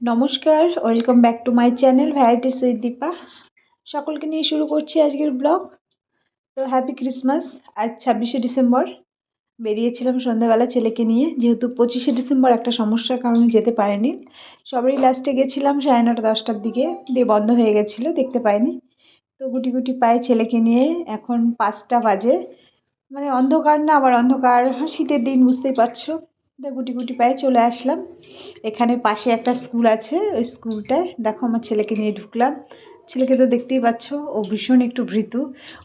নমস্কার, welcome back to my channel varieties with Dipa. সকলকে নিয়ে শুরু করছি আজকের ব্লগ। তো হ্যাপি ক্রিসমাস, আজ ছাব্বিশে ডিসেম্বর। বেরিয়েছিলাম সন্ধ্যাবেলা ছেলেকে নিয়ে, যেহেতু পঁচিশে ডিসেম্বর একটা সমস্যার কারণে যেতে পারিনি। সবারই লাস্টে গেছিলাম সাড়ে নটা, দশটার দিকে। দিয়ে বন্ধ হয়ে গেছিল, দেখতে পাইনি। তো গুটি গুটি পায়ে ছেলেকে নিয়ে এখন পাঁচটা বাজে। মানে অন্ধকার না, আবার অন্ধকার, শীতের দিন, বুঝতেই পারছ। গুটি গুটি পায়ে চলে আসলাম। এখানে পাশে একটা স্কুল আছে, ওই স্কুলটায়। দেখো, আমার ছেলেকে নিয়ে ঢুকলাম। ছেলেকে তো দেখতেই পাচ্ছ, ও ভীষণ একটু ভীতু।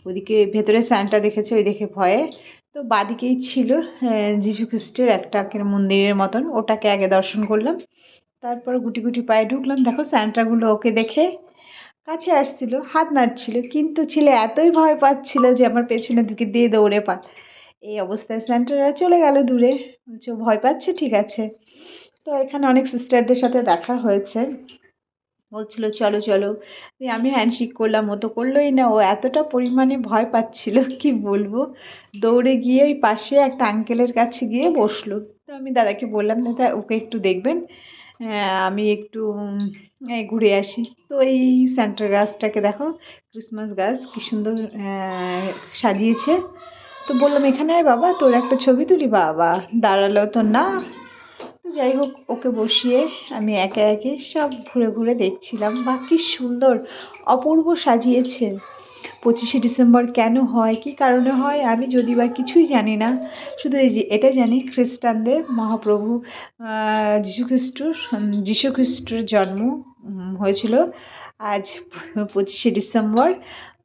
ওদিকে ভেতরে স্যানটা দেখেছে, ওই দেখে ভয়ে। তো বাদিকেই ছিল যীশু খ্রিস্টের একটা মন্দিরের মতন। ওটাকে আগে দর্শন করলাম। তারপর গুটি গুটি পায়ে ঢুকলাম। দেখো স্যান্টাগুলো ওকে দেখে কাছে আসছিল, হাত নাড়ছিল। কিন্তু ছেলে এতই ভয় পাচ্ছিল যে আমার পেছনে ঢুকে দিয়ে দৌড়ে পা এই অবস্থায় স্যান্টাররা চলে গেল দূরে। বলছে, ভয় পাচ্ছে? ঠিক আছে। তো এখানে অনেক সিস্টারদের সাথে দেখা হয়েছে। বলছিল, চলো চলো। আমি হ্যান্ডশেক করলাম, ও তো করলোই না। ও এতটা পরিমাণে ভয় পাচ্ছিল, কি বলব? দৌড়ে গিয়ে ওই পাশে একটা আঙ্কেলের কাছে গিয়ে বসল। তো আমি দাদাকে বললাম, দাদা, ওকে একটু দেখবেন? আমি একটু ঘুরে আসি। তো এই সেন্টার গাছটাকে দেখো ক্রিসমাস গাছ কী সুন্দর সাজিয়েছে। তো বললাম, এখানে আয় বাবা, তোর একটা ছবি তুলি বাবা। দাঁড়াল তো না। তো যাই হোক, ওকে বসিয়ে আমি একে একে সব ঘুরে ঘুরে দেখছিলাম। বা কী সুন্দর, অপূর্ব সাজিয়েছে। পঁচিশে ডিসেম্বর কেন হয়, কি কারণে হয়, আমি যদি বা কিছুই জানি না, শুধু এই যে এটা জানি, খ্রিস্টানদের মহাপ্রভু যীশুখ্রিস্টর যীশুখ্রিস্টর জন্ম হয়েছিল আজ পঁচিশে ডিসেম্বর।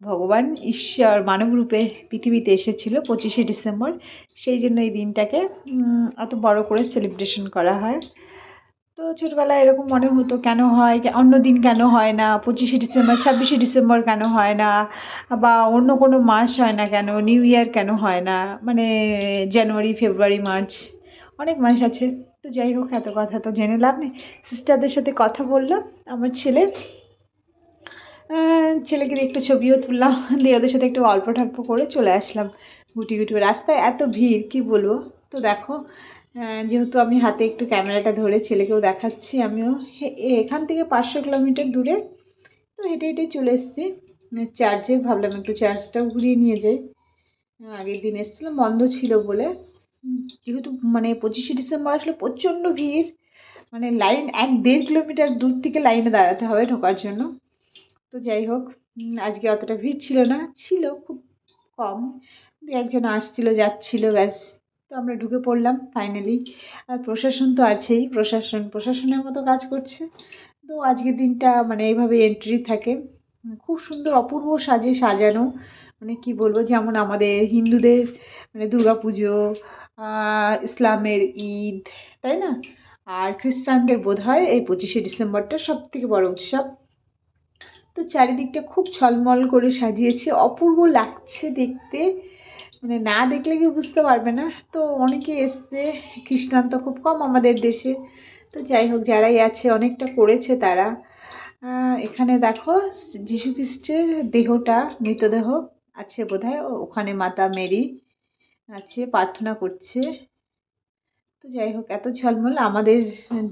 ভগবান ঈশ্বর মানবরূপে পৃথিবীতে এসেছিল পঁচিশে ডিসেম্বর। সেই জন্য এই দিনটাকে এত বড় করে সেলিব্রেশন করা হয়। তো ছোটোবেলায় এরকম মনে হতো, কেন হয় অন্য দিন কেন হয় না? পঁচিশে ডিসেম্বর, ছাব্বিশে ডিসেম্বর কেন হয় না? বা অন্য কোনো মাস হয় না কেন? নিউ ইয়ার কেন হয় না? মানে জানুয়ারি ফেব্রুয়ারি মার্চ অনেক মাস আছে। তো যাই হোক, এত কথা তো জেনে লাভ নেই। সিস্টারদের সাথে কথা বলল, আমার ছেলে। ছেলেকে দিয়ে একটু ছবিও তুললাম, দিয়ে ওদের সাথে একটু অল্প ঠল্প করে চলে আসলাম গুটি গুটি রাস্তায় এত ভিড়, কি বলব? তো দেখো যেহেতু আমি হাতে একটু ক্যামেরাটা ধরে ছেলেকেও দেখাচ্ছি আমিও। এখান থেকে পাঁচশো কিলোমিটার দূরে তো হেঁটে হেঁটে চলে এসেছি। চার্জে ভাবলাম একটু চার্জটাও ঘুরিয়ে নিয়ে যাই। আগের দিন এসেছিলাম, বন্ধ ছিল বলে। যেহেতু মানে পঁচিশে ডিসেম্বর আসলে প্রচণ্ড ভিড়। মানে লাইন এক দেড় কিলোমিটার দূর থেকে লাইনে দাঁড়াতে হবে ঢোকার জন্য। তো যাই হোক আজকে অতটা ভিড় ছিল না, ছিল খুব কম। একজন আসছিল, যাচ্ছিল, ব্যাস। তো আমরা ঢুকে পড়লাম ফাইনালি আর প্রশাসন তো আছেই, প্রশাসন, প্রশাসনের মতো কাজ করছে। তো আজকের দিনটা মানে এইভাবে এন্ট্রি থাকে। খুব সুন্দর, অপূর্ব সাজে সাজানো। মানে কি বলব, যেমন আমাদের হিন্দুদের মানে পুজো ইসলামের ঈদ, তাই না? আর খ্রিস্টানদের বোধ হয় এই পঁচিশে ডিসেম্বরটা সব থেকে বড় উৎসব। তো চারিদিকটা খুব ছলমল করে সাজিয়েছে। অপূর্ব লাগছে দেখতে। মানে না দেখলে কেউ বুঝতে পারবে না। তো অনেকে এসছে, খ্রিস্টান তো খুব কম আমাদের দেশে। তো যাই হোক, যারাই আছে, অনেকটা করেছে তারা। এখানে দেখো খ্রিস্টের দেহটা, মৃতদেহ আছে বোধহয়। ওখানে মাতা মেরি আছে, প্রার্থনা করছে। তো যাই হোক, এত ঝলমল। আমাদের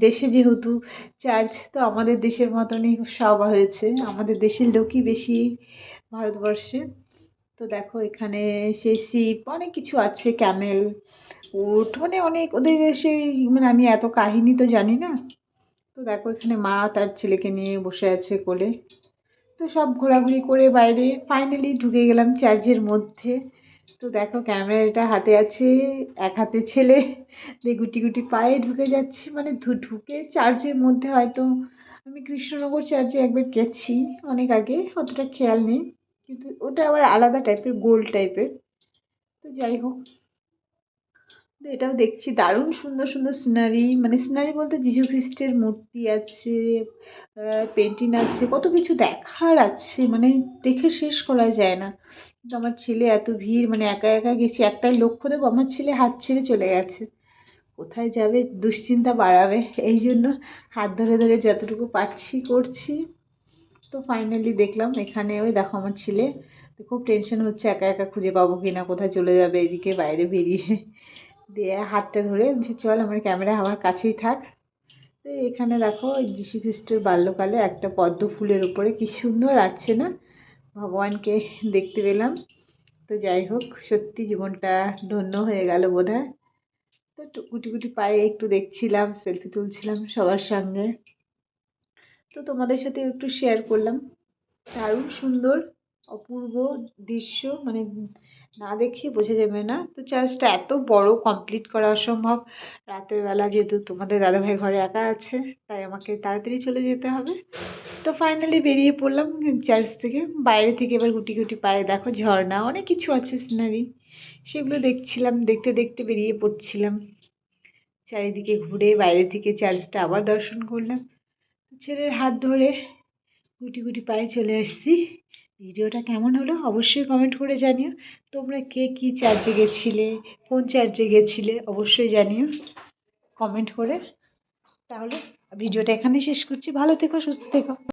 দেশে যেহেতু চার্চ তো আমাদের দেশের মতনই সব হয়েছে। আমাদের দেশের লোকই বেশি ভারতবর্ষে। তো দেখো, এখানে সেই শিপ অনেক কিছু আছে ক্যামেল উট মানে অনেক ওদের সেই মানে আমি এত কাহিনী তো জানি না। তো দেখো, এখানে মা তার ছেলেকে নিয়ে বসে আছে কোলে। তো সব ঘোরাঘুরি করে বাইরে ফাইনালি ঢুকে গেলাম চার্চের মধ্যে। তো দেখো ক্যামেরাটা হাতে আছে, এক হাতে ছেলে, দিয়ে গুটি গুটি পায়ে ঢুকে যাচ্ছে মানে ঢুকে চার্জের মধ্যে হয়তো, আমি কৃষ্ণনগর চার্চে একবার গেছি অনেক আগে, অতটা খেয়াল নেই, কিন্তু ওটা আবার আলাদা টাইপের গোল টাইপের তো যাই হোক। এটাও দেখছি, দারুণ সুন্দর সুন্দর সিনারি মানে সিনারি বলতে যীশু খ্রিস্টের মূর্তি আছে পেন্টিং আছে, কত কিছু দেখার আছে মানে দেখে শেষ করা যায় না। কিন্তু আমার ছেলে এত ভিড় মানে একা একা গেছি, একটাই লক্ষ্য দেবো আমার ছেলে হাত ছেড়ে চলে গেছে। কোথায় যাবে, দুশ্চিন্তা বাড়াবে, এই জন্য হাত ধরে ধরে যতটুকু পারছি করছি। তো ফাইনালি দেখলাম এখানে ওই দেখো আমার ছেলে, খুব টেনশন হচ্ছে, একা একা খুঁজে পাবো কি না কোথায় চলে যাবে, এদিকে বাইরে বেরিয়ে। দিয়ে হাতটা ধরে চল আমার ক্যামেরা আমার কাছেই থাক। তো এখানে দেখো যীশু খ্রিস্টের বাল্যকালে একটা পদ্ম ফুলের উপরে কি সুন্দর আছে না? ভগবানকে দেখতে পেলাম। তো যাই হোক, সত্যি জীবনটা ধন্য হয়ে গেল বোধ তো গুটি গুটি পায়ে একটু দেখছিলাম সেলফি তুলছিলাম সবার সঙ্গে। তো তোমাদের সাথে একটু শেয়ার করলাম। দারুণ সুন্দর। অপূর্ব দৃশ্য মানে না দেখে বোঝা যাবে না। তো চার্জটা এত বড় কমপ্লিট করা অসম্ভব। রাতের বেলা যেহেতু তোমাদের দাদাভাই ঘরে একা আছে, তাই আমাকে তাড়াতাড়ি চলে যেতে হবে। তো ফাইনালি বেরিয়ে পড়লাম চার্চ থেকে। বাইরে থেকে এবার গুটি গুটি পায়ে দেখো ঝর্ণা, অনেক কিছু আছে সিনারি সেগুলো দেখছিলাম, দেখতে দেখতে বেরিয়ে পড়ছিলাম। চারিদিকে ঘুরে বাইরে থেকে চার্চটা আবার দর্শন করলাম। ছেলের হাত ধরে গুটি গুটি পায়ে চলে আসছি ভিডিওটা কেমন হলো অবশ্যই কমেন্ট করে জানিও। তোমরা কে কি চার্জে গেছিলে, কোন চার্জে গেছিলে অবশ্যই জানিও। কমেন্ট করে। তাহলে ভিডিওটা এখানে শেষ করছি। ভালো থেকো, সুস্থ থেকো।